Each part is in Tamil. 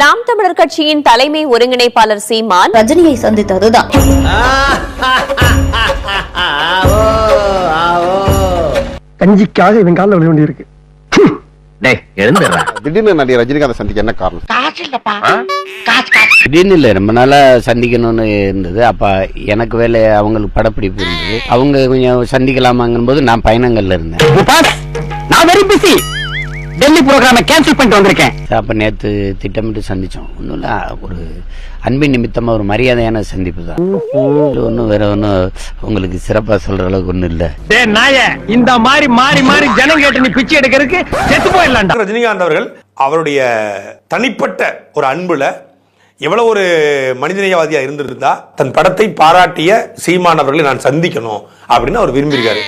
நாம் தமிழர் கட்சியின் தலைமை ஒருங்கிணைப்பாளர் சீமான் ரஜினியை சந்தித்ததுதான். கஞ்சிக்காக இவன் காலில் விழ வேண்டியிருக்கு திடீர்னு நடிகர் ரஜினிகாந்த் சந்திக்க என்ன காரணம்? திடீர்னு இல்லை ரொம்ப நாளா சந்திக்கணும்னு இருந்தது. அப்ப எனக்கு வேலை அவங்களுக்கு படப்பிடிப்பு இருந்தது. அவங்க கொஞ்சம் சந்திக்கலாமாங்கும் போது நான் பயணங்கள்ல இருந்தேன். நான் வெரி பிஸி டெல்லி ப்ரோக்ராம கேன்சல் பண்ணிட்டு வந்திருக்கேன். அப்ப நேத்து திட்டமிட்டு சந்திச்சோம். ஒன்றும் இல்ல ஒரு அன்பின் நிமித்தமா ஒரு மரியாதையான சந்திப்பு தான். ஒன்றும் வேற ஒன்றும் உங்களுக்கு சிறப்பா சொல்ற அளவுக்கு ஒன்றும் இல்லை. டே நாய இந்த மாதிரி மாறி மாறி ஜனம் கேட்டு நீ பிச்சை எடுக்கிறதுக்கு செத்து போயிடலாம்டா. ரஜினிகாந்த் அவர்கள் அவருடைய தனிப்பட்ட ஒரு அன்புல எவ்வளவு ஒரு மனிதநேயவாதியா இருந்திருந்தா தன் படத்தை பாராட்டிய சீமான் அவர்களை நான் சந்திக்கணும் அப்படின்னு அவர் விரும்பியிருக்காரு.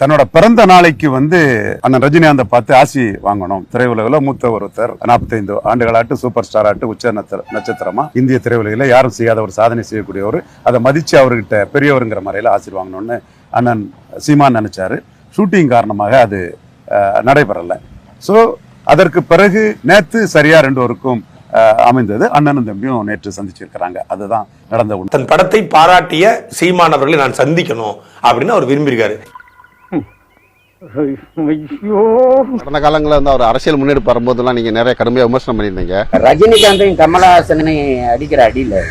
தன்னோட பிறந்த நாளைக்கு வந்து அண்ணன் ரஜினிகாந்த பார்த்து ஆசி வாங்கணும். திரையுலகில் மூத்த ஒருத்தர் நாற்பத்தைந்து ஆண்டுகளாட்டு சூப்பர் ஸ்டார் ஆட்டு உச்ச நட்ச- நட்சத்திரமா இந்திய திரையுலகில் யாரும் செய்யாத ஒரு சாதனை செய்யக்கூடியவர். அதை மதிச்சு அவர்கிட்ட பெரியவருங்கிற முறையில் ஆசி வாங்கணும்னு அண்ணன் சீமான் நினைச்சாரு. ஷூட்டிங் காரணமாக அது நடைபெறல. ஸோ அதற்கு பிறகு நேத்து சரியா ரெண்டு பேருக்கும் அஹ், அமைந்தது. அண்ணனும் தம்பியும் நேற்று சந்திச்சிருக்கிறாங்க. அதுதான் நடந்த உண்மை. தன் படத்தை பாராட்டிய சீமான் அவர்களை நான் சந்திக்கணும் அப்படின்னு அவர் விரும்பியிருக்காரு கடந்த காலங்களில் வந்து அவர் அரசியல் முன்னெடுப்பு வரும்போதெல்லாம் நீங்க நிறைய கடுமையா விமர்சனம் பண்ணியிருந்தீங்க. ரஜினிகாந்தையும் கமலஹாசனையும் அடிக்கிற அடியில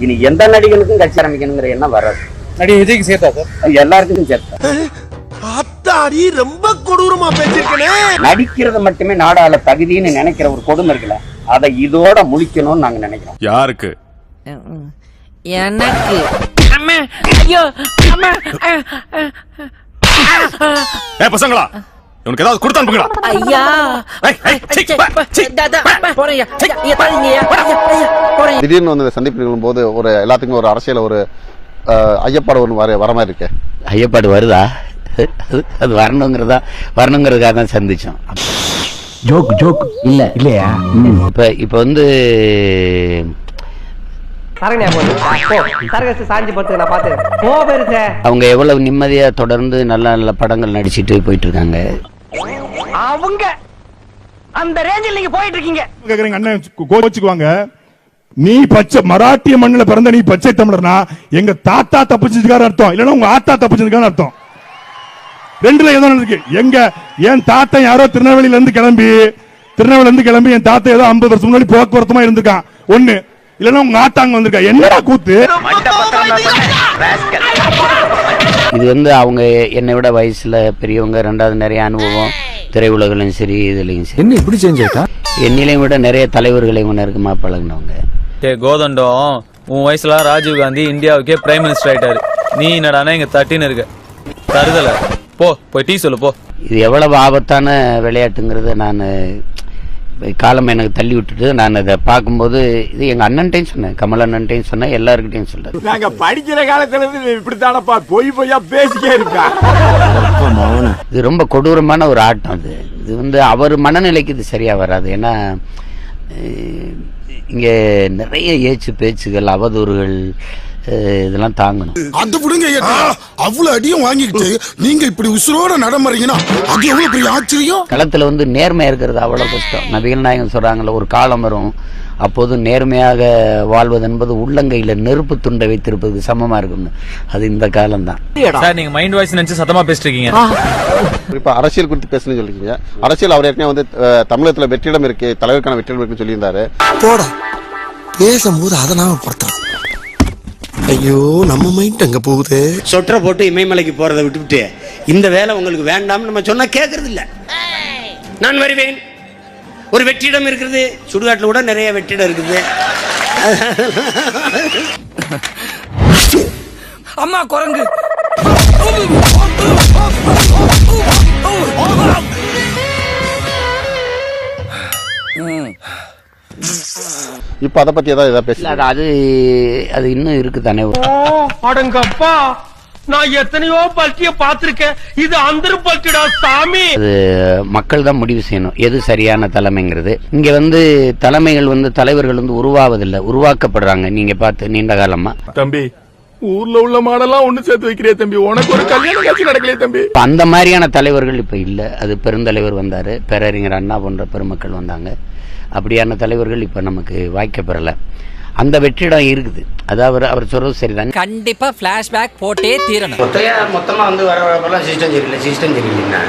இனி எந்த நடிகனுக்கும் கட்சி ஆரம்பிக்கணுங்கிற எண்ணம் வராது. நடிகை விஜய்க்கு சேர்த்தா சார்? எல்லாருக்கும் சேர்த்தா. அத்தாடி ரொம்ப கொடூரமா பேசிருக்கனே நடிக்கிறது மட்டுமே நாடாள தகுதின்னு நினைக்கிற ஒரு கொடுமை இருக்குல்ல அதை இதோட முடிக்கணும்னு நாங்க நினைக்கிறோம். யாருக்கு? எனக்கு. அம்மா ஐயோ அம்மா ஏ பசங்களா உனக்கு ஏதாவது கொடுத்து அனுப்புங்களா? ஐயா. திடீர்னு வந்து போது ஒரு எல்லாத்துக்கும் ஒரு அரசியல் ஒரு ஐயப்பாடு ஒன்று வர வர மாதிரி இருக்கு. ஐயப்பாடு வருதா? அது அது வரணுங்கிறதா வரணுங்கிறதுக்காக தான் சந்திச்சோம். Joke joke. இல்ல. இல்லையா? இப்ப இப்ப வந்து அவங்க எவ்வளவு நிம்மதியா தொடர்ந்து நல்ல நல்ல படங்கள் நடிச்சிட்டு போயிட்டு இருக்காங்க அவங்க அந்த ரேஞ்சில் நீங்க போயிட்டு இருக்கீங்க கேக்குறீங்க அண்ணன் கோச்சுக்குவாங்க. நீ பச்சை மராட்டிய மண்ணுல பிறந்த நீ பச்சை தமிழர்னா எங்க தாத்தா தப்பிச்சதுக்கான அர்த்தம். இல்லைன்னா உங்க ஆத்தா தப்பிச்சதுக்கான அர்த்தம். ரெண்டுல ஏதோ இருக்கு. எங்க? என் தாத்தா யாரோ திருநெல்வேலியில இருந்து கிளம்பி திருநெல்வேலியில இருந்து கிளம்பி என் தாத்தா ஏதோ ஐம்பது வருஷம் முன்னாடி போக்குவரத்துமா இருந்திருக்கான். ஒண்ணு. இல்லைன்னா உங்க ஆத்தாங்க வந்திருக்கா. என்னடா கூத்து? இது வந்து அவங்க என்னை விட வயசுல பெரியவங்க ரெண்டாவது நிறைய அனுபவம். திரையுலகிலும் சரி இதுலயும் சரி. என்ன இப்படி செஞ்சிருக்கா என்னிலையும் விட நிறைய தலைவர்களை நெருக்கமா பழகினவங்க. கோதண்டம் உன் வயசுல ராஜீவ் காந்தி இந்தியாவுக்கே பிரைம் மினிஸ்டர் ஆயிட்டாரு. நீ என்னடானா இங்க தட்டின்னு இருக்க. தருதல. போ போய் டீ சொல்லு போ. இது எவ்வளவு ஆபத்தான விளையாட்டுங்கிறத நான் காலம் எனக்கு தள்ளி விட்டுட்டு நான் அதை பார்க்கும்போது இது எங்க அண்ணன்ட்டையும் சொன்னேன் கமல் அண்ணன்ட்டையும் சொன்னேன் எல்லாருக்கிட்டையும் சொல்றேன் நாங்க படிக்கிற காலத்துல இருந்து இப்படித்தானப்பா பொய் பொய்யா பேசிக்கே இருக்கா? இது ரொம்ப கொடூரமான ஒரு ஆட்டம் அது. இது வந்து அவர் மனநிலைக்கு இது சரியா வராது. ஏன்னா இங்க நிறைய ஏச்சு பேச்சுகள் அவதூறுகள் இதெல்லாம் தாங்கணும். அது விடுங்க அவ்வளவு அடியும் வாங்கிக்கிட்டு நீங்க இப்படி உசுரோட நடமறீங்கன்னா அது எவ்வளவு பெரிய ஆச்சரியம்? களத்துல வந்து நேர்மையா இருக்கிறது அவ்வளவு கஷ்டம். நபிகள் நாயகம் சொல்றாங்கல்ல ஒரு காலம் வரும் அப்போது நேர்மையாக வாழ்வது என்பது உள்ளங்கையில நெருப்பு துண்டை வைத்திருப்பதுக்கு சமமா இருக்கும்னு. அது இந்த காலம்தான். சார் நீங்க மைண்ட் வாய்ஸ் நினைச்சு சத்தமா பேசிட்டு இருக்கீங்க இப்ப அரசியல் குறித்து பேசணும்னு சொல்லிருக்கீங்க அரசியல் அவர் ஏற்கனவே வந்து தமிழகத்துல வெற்றிடம் இருக்கு தலைவருக்கான வெற்றிடம் இருக்குன்னு சொல்லியிருந்தாரு. போடா. பேசும்போது அதை நாம படுத்துறோம் ஐயோ நம்ம மைண்ட் அங்க போகுது? சொற்ற போட்டு இமயமலைக்கு போறதை விட்டுவிட்டு இந்த வேலை உங்களுக்கு வேண்டாம்னு நம்ம சொன்னா கேட்கறது இல்ல நான் வருவேன். ஒரு வெற்றிடம் இருக்கிறது சுடுகாட்டுல கூட நிறைய வெற்றிடம் இருக்குது. அம்மா குரங்கு. இப்ப அதை பத்தி ஏதாவது ஏதாவது இல்ல, பேச அது அது இன்னும் இருக்குதானே? அடங்கப்பா. நான் எத்தனையோ பல்ட்டிய பாத்திருக்கேன் இது அந்த பல்ட்டிடா சாமி. அது மக்கள் தான் முடிவு செய்யணும். எது சரியான தலைமைங்கிறது. இங்க வந்து தலைமைகள் வந்து தலைவர்கள் வந்து உருவாவதில்லை. உருவாக்கப்படுறாங்க. நீங்க பார்த்து நீண்ட காலமா. தம்பி ஊர்ல உள்ள மாடெல்லாம் ஒண்ணு சேர்த்து வைக்கிறிய தம்பி. உனக்கு ஒரு கல்யாண காட்சி நடக்கலையே தம்பி. அந்த மாதிரியான தலைவர்கள் இப்ப இல்ல. அது பெருந்தலைவர் வந்தாரு. பேரறிஞர் அண்ணா போன்ற பெருமக்கள் வந்தாங்க. அப்படியான தலைவர்கள் இப்ப நமக்கு வாய்க்க பெறல. அந்த வெற்றிடம் இருக்குது. அது அவர் சொல்றது சரிதான். கண்டிப்பா பிளாஷ்பேக் போட்டே தீரணும். மொத்தையா மொத்தமா வந்து வர வரப்பெல்லாம் சிஸ்டம் சரியில்லை. சிஸ்டம் சரியில்லைன்னா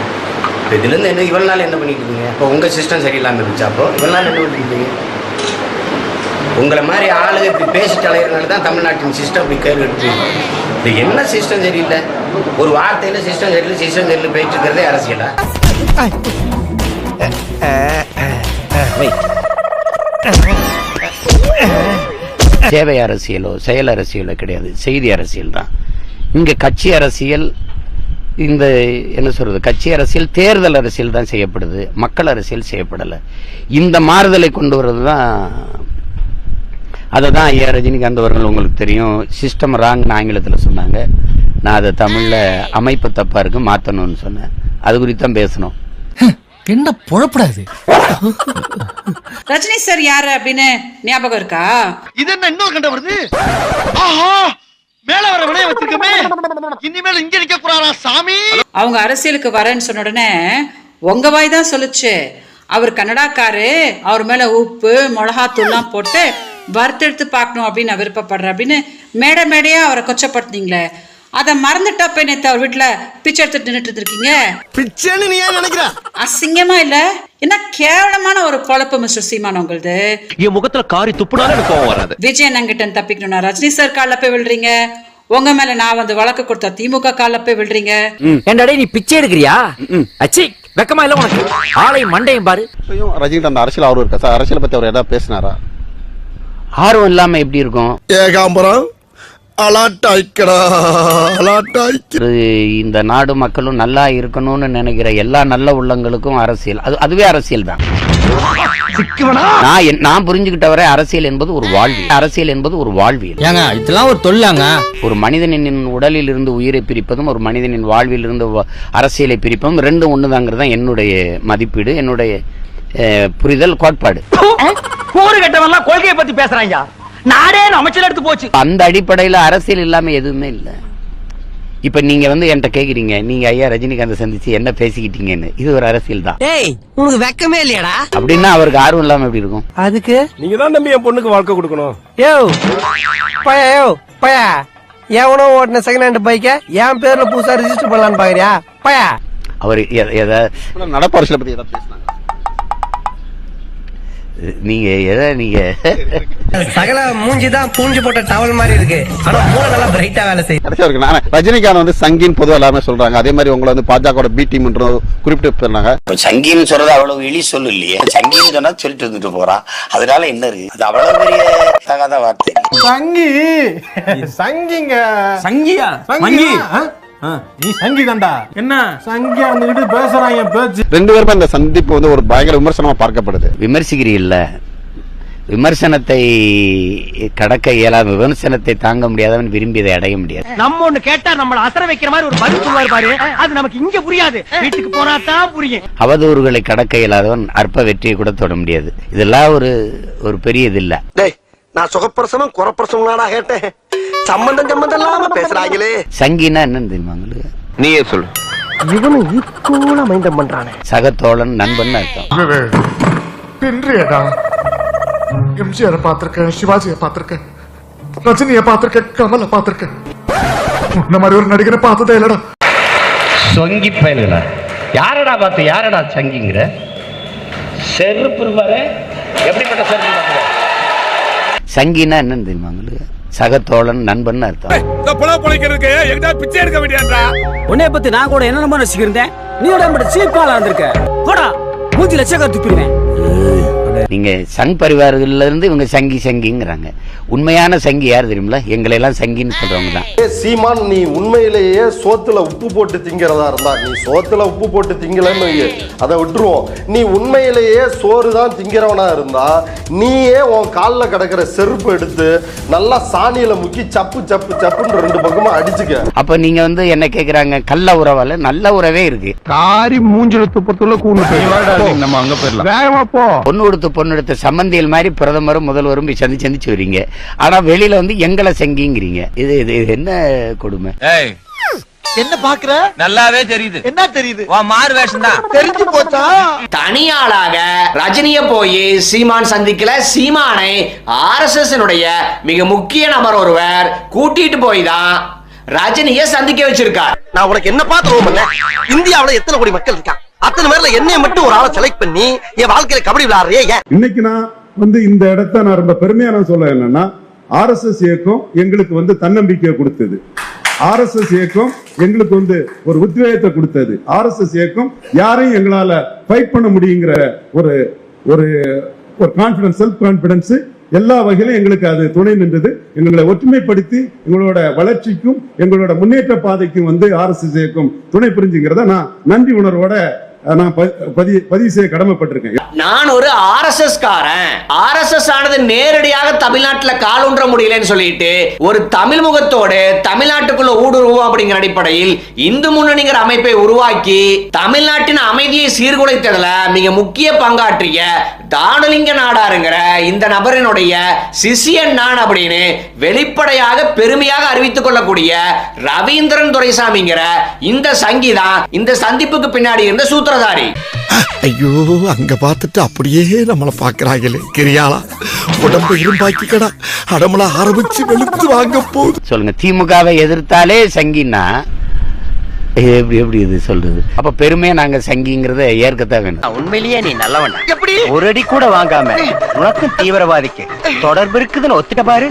இதுல இருந்து என்ன இவ்வளவு நாள் என்ன பண்ணிட்டு இருக்கீங்க? இப்போ உங்க சிஸ்டம் சரியில்லாம இருந்துச்சு? அப்போ இவ்வளவு நாள் என்ன பண்ணிட்டு உங்களை மாதிரி ஆளுங்க இப்படி பேசிட்டு அலையிறதுனால தான் தமிழ்நாட்டின் சிஸ்டம் இப்படி கேள்வி எடுத்து இது என்ன சிஸ்டம் சரியில்லை? ஒரு வார்த்தையில சிஸ்டம் சரியில்லை சிஸ்டம் சரியில்லை போயிட்டு இருக்கிறதே அரசியலா? சேவை அரசியலோ செயல் அரசியலோ கிடையாது. செய்தி அரசியல் தான். இங்க கட்சி அரசியல் இந்த என்ன சொல்றது கட்சி அரசியல் தேர்தல் அரசியல் தான் செய்யப்படுது. மக்கள் அரசியல் செய்யப்படலை. இந்த மாறுதலை கொண்டு வர்றது தான் அதை தான் ஐயா ரஜினிகாந்த் அவர்கள் உங்களுக்கு தெரியும். சிஸ்டம் ராங்னு ஆங்கிலத்தில் சொன்னாங்க. நான் அதை தமிழில் அமைப்பு தப்பாக இருக்கு மாற்றணும்னு சொன்னேன். அது குறித்து தான் பேசணும். என்ன பொழப்படாது ரஜினி சார் யாரு அப்படின்னு ஞாபகம் இருக்கா? இது என்ன இன்னொரு கண்ட வருது? ஆஹா! மேல வர வினைய வச்சிருக்கமே. இனிமேல் இங்க நிக்க கூடாதா சாமி? அவங்க அரசியலுக்கு வரேன்னு சொன்ன உடனே உங்க வாய் தான் சொல்லுச்சு. அவர் கன்னடாக்காரு அவர் மேல உப்பு மிளகாத்தூள்லாம் போட்டு வறுத்தெடுத்து பார்க்கணும் அப்படின்னு நான் விருப்பப்படுறேன் அப்படின்னு மேடை மேடையா அவரை கொச்சப்படுத்துனீங்களே. அதை மறந்துட்டப்ப நேத்து அவர் வீட்டுல பிச்சை எடுத்துட்டு நின்றுட்டு இருக்கீங்க பிச்சைன்னு நீ ஏன் நினைக்கிற? அசிங்கமா இல்ல? என்ன கேவலமான ஒரு பொழப்பு மிஸ்டர் சீமான் உங்களுது? என் முகத்துல காரி துப்புனாலும் எனக்கு கோவம் வராது. விஜய் அண்ணங்கிட்ட தப்பிக்கணும்னா ரஜினி சார் கால்ல போய் விழுறீங்க. உங்க மேல நான் வந்து வழக்கு கொடுத்த திமுக கால்ல போய் விழுறீங்க. என்னடா நீ பிச்சை எடுக்கிறியா? அச்சி வெக்கமா இல்ல உனக்கு? ஆளை மண்டையும் பாரு. ரஜினிகாந்த் அந்த அரசியல் ஆர்வம் இருக்கா? சார் அரசியலை பத்தி அவர் ஏதாவது பேசினாரா? ஆர்வம் இல்லாம எப்படி இருக்கும்? ஏகாம்பரம். இந்த நாடு மக்களும் நல்லா இருக்கணும்னு நினைக்கிற எல்லா நல்ல உள்ளங்களுக்கும் அரசியல் அது அதுவே அரசியல் தான் நான் என்- நான் புரிஞ்சுக்கிட்ட வரை அரசியல் என்பது ஒரு வாழ்வியல் அரசியல் என்பது ஒரு வாழ்வியல் ஏங்க இதெல்லாம் ஒரு தொல்லாங்க ஒரு மனிதனின் உடலில் இருந்து உயிரை பிரிப்பதும் ஒரு மனிதனின் வாழ்வில் இருந்து வ- அரசியலை பிரிப்பதும் ரெண்டும் ஒண்ணுதாங்கிறது தான் என்னுடைய மதிப்பீடு என்னுடைய புரிதல் கோட்பாடு கூறு கட்டவெல்லாம் கொள்கையை பத்தி பேசுறாங்க நாடே அமைச்சர் எடுத்து போச்சு. அந்த அடிப்படையில அரசியல் இல்லாம எதுவுமே இல்ல. இப்ப நீங்க வந்து என்கிட்ட கேக்குறீங்க நீங்க ஐயா ரஜினிகாந்த் சந்திச்சு என்ன பேசிக்கிட்டீங்கன்னு. இது ஒரு அரசியல் தான். டேய் உனக்கு வெக்கமே இல்லையாடா. அப்படின்னா அவருக்கு ஆர்வம் இல்லாம எப்படி இருக்கும்? அதுக்கு? நீங்க தான் தம்பி என் பொண்ணுக்கு வாழ்க்கை கொடுக்கணும். யோ பயா யோ பயா. எவனோ ஓட்டின செகண்ட் ஹேண்ட் பைக்க என் பேர்ல புதுசா ரெஜிஸ்டர் பண்ணலான்னு பாக்குறியா? பயா. அவர் எதை நடப்பு அரசியலை பத்தி ஏதாவது பேசினாங்க நீங்க எதை நீங்க? சகல மூஞ்சி தான் பூஞ்சி போட்ட டவல் மாதிரி இருக்கு. ஆனா மூளை நல்லா பிரைட்டா வேலை செய்யும் கடைசியா இருக்கு. நான் ரஜினிகாந்த் வந்து சங்கின்னு பொதுவாக எல்லாருமே சொல்றாங்க. அதே மாதிரி உங்களை வந்து பாஜக பி டீம் குறிப்பிட்டு சொன்னாங்க. சங்கின்னு சொல்றது அவ்வளவு இழி சொல்லு இல்லையே. சங்கின்னு சொன்னா சொல்லிட்டு இருந்துட்டு போறான் அதனால என்ன இருக்கு? அது அவ்வளவு பெரிய தகாத வார்த்தை. சங்கி. சங்கிங்க. சங்கியா? சங்கி நீ சங்கி தான்டா என்ன? சங்கியா வந்துகிட்டு பேசுறாங்க பேச்சு. ரெண்டு பேருமே இந்த சந்திப்பு வந்து ஒரு பயங்கர விமர்சனமா பார்க்கப்படுது. விமர்சிக்கிறீல்ல விமர்சனத்தை கடக்க இயலாத விமர்சனத்தை தாங்க முடியாதவன் விரும்பியதை அடைய முடியாது. நம்ம ஒண்ணு கேட்டா நம்மள அசர வைக்கிற மாதிரி ஒரு பதில் சொல்லுவாரு பாரு அது நமக்கு இங்க புரியாது. வீட்டுக்கு போனா தான் புரியும். அவதூறுகளை கடக்க இயலாதவன் அற்ப வெற்றியை கூட தொட முடியாது. இதெல்லாம் ஒரு ஒரு பெரிய இது இல்ல. டேய் நான் சுகப்பிரசவம் குறப்பிரசவம் கேட்டேன். சம்பந்தம் சம்பந்தம் இல்லாம பேசுறாங்களே. சங்கினா என்னன்னு தெரியுமா உங்களுக்கு? நீயே சொல்லு. இவனு ஈக்குவலா மைண்டம் பண்றானே. சகத்தோழன் நண்பன் அர்த்தம். பின்றியடா எம்ஜிஆர் பார்த்திருக்கேன் சிவாஜியை பார்த்திருக்கேன் ரஜினியை பார்த்திருக்கேன் கமலை பார்த்திருக்கேன். இந்த மாதிரி ஒரு நடிகரை பார்த்ததே இல்லடா. சொங்கி பயல்களா? யாரடா பார்த்து யாரடா சங்கிங்கிற? செருப்பு எப்படிப்பட்ட செருப்பு சங்கினா என்னன்னு தெரியுமா உங்களுக்கு? சகத்தோழன் நண்பன் அர்த்தம். இந்த புல பொழைக்கிறதுக்கு எங்கிட்ட பிச்சை எடுக்க வேண்டியதா உன்னைய பத்தி நான் கூட என்ன நம்ம ரசிக்கிறேன் நீ உடம்பு சீப்பாலா இருந்திருக்க. போடா மூஞ்சி லட்சக்கா துப்பிடுவேன் நீங்க சங் இருந்து இவங்க சங்கி சங்கிங்கிறாங்க. உண்மையான சங்கி யார் தெரியுமில எங்களை எல்லாம் சங்கின்னு சொல்றவங்க தான். சீமான் நீ உண்மையிலேயே சோத்துல உப்பு போட்டு திங்கிறதா இருந்தா நீ சோத்துல உப்பு போட்டு திங்கலன்னு அதை விட்டுருவோம். நீ உண்மையிலேயே சோறு தான் திங்கிறவனா இருந்தா நீயே உன் கால்ல கிடக்கிற செருப்பு எடுத்து நல்லா சாணியில முக்கி சப்பு சப்பு சப்புன்னு ரெண்டு பக்கமா அடிச்சுக்க. அப்ப நீங்க வந்து என்ன கேக்குறாங்க? கள்ள உறவால? நல்ல உறவே இருக்கு. காரி மூஞ்சில துப்பத்துள்ள கூண்டு நம்ம அங்க போயிடலாம். வேகமா அப்போ பொண்ணு கொடுத்து பொண்ணு எடுத்த சம்பந்தியல் மாதிரி பிரதமரும் முதல்வரும் சந்தி சந்திச்சு வரீங்க ஆனா வெளியில வந்து எங்களை செங்கிங்கிறீங்க. இது இது என்ன கொடுமை? என்ன பாக்குற? நல்லாவே தெரியுது. என்ன தெரியுது? மாறு வேஷம் தான். தெரிஞ்சு போச்சா? தனியாளாக ரஜினிய போய் சீமான் சந்திக்கல. சீமானை ஆர்எஸ்எஸ் மிக முக்கிய நபர் ஒருவர் கூட்டிட்டு போய் தான் ரஜினிய சந்திக்க வச்சிருக்கார். நான் உனக்கு என்ன பார்த்து இந்தியாவுல எத்தனை கோடி மக்கள் இருக்கான் அத்தனை பேர்ல என்னைய மட்டும் ஒரு ஆளை செலக்ட் பண்ணி என் வாழ்க்கையில கபடி விளையாடுறியே ஏன்? இன்னைக்கு நான் வந்து இந்த இடத்த நான் ரொம்ப பெருமையா நான் சொல்ல என்னன்னா ஆர்எஸ்எஸ் இயக்கம் எங்களுக்கு வந்து தன்னம்பிக்கையை கொடுத்தது. ஆர்எஸ்எஸ் இயக்கம் எங்களுக்கு வந்து ஒரு உத்வேகத்தை கொடுத்தது. ஆர்எஸ்எஸ் இயக்கம் யாரையும் எங்களால ஃபைட் பண்ண முடியுங்கிற ஒரு ஒரு ஒரு கான்பிடன்ஸ் செல்ஃப் கான்பிடன்ஸ் எல்லா வகையிலும் எங்களுக்கு அது துணை நின்றது. எங்களை ஒற்றுமைப்படுத்தி எங்களோட வளர்ச்சிக்கும் எங்களோட முன்னேற்ற பாதைக்கும் வந்து ஆர்எஸ்எஸ் இயக்கம் துணை புரிஞ்சுங்கிறத நான் நன்றி உணர்வோட நான் பதிவு பதிவு செய்ய கடமைப்பட்டிருக்கேன். நான் ஒரு ஆர்எஸ்எஸ் காரன் ஆர்எஸ்எஸ் ஆனது நேரடியாக தமிழ்நாட்டுல காலூன்ற முடியலன்னு சொல்லிட்டு ஒரு தமிழ் முகத்தோடு தமிழ்நாட்டுக்குள்ள ஊடுருவோம் அப்படிங்கிற அடிப்படையில் இந்து முன்னணிங்கிற அமைப்பை உருவாக்கி தமிழ்நாட்டின் அமைதியை சீர்குலைத்ததுல மிக முக்கிய பங்காற்றிய தானலிங்க நாடாருங்கிற இந்த நபரினுடைய சிசியன் நான் அப்படின்னு வெளிப்படையாக பெருமையாக அறிவித்துக் கொள்ளக்கூடிய ரவீந்திரன் துரைசாமிங்கிற இந்த சங்கிதான் இந்த சந்திப்புக்கு பின்னாடி இருந்த சூத்திரதாரி ஐயோ அங்க பார்த்துட்டு அப்படியே நம்மள பாக்குறாங்களே கிரியாளா. உடம்பு இரும்பாக்கிக்கடா. அடமள ஆரம்பிச்சு வெளுத்து வாங்க போகுது சொல்லுங்க திமுகவை எதிர்த்தாலே சங்கின்னா? எப்படி எப்படி இது சொல்றது? அப்ப பெருமையா நாங்க சங்கிங்கிறத ஏற்கத்தான் வேணும். உண்மையிலேயே நீ நல்லவன். எப்படி? ஒரு அடி கூட வாங்காம உனக்கும் தீவிரவாதிக்கு தொடர்பு இருக்குதுன்னு ஒத்துக்க பாரு.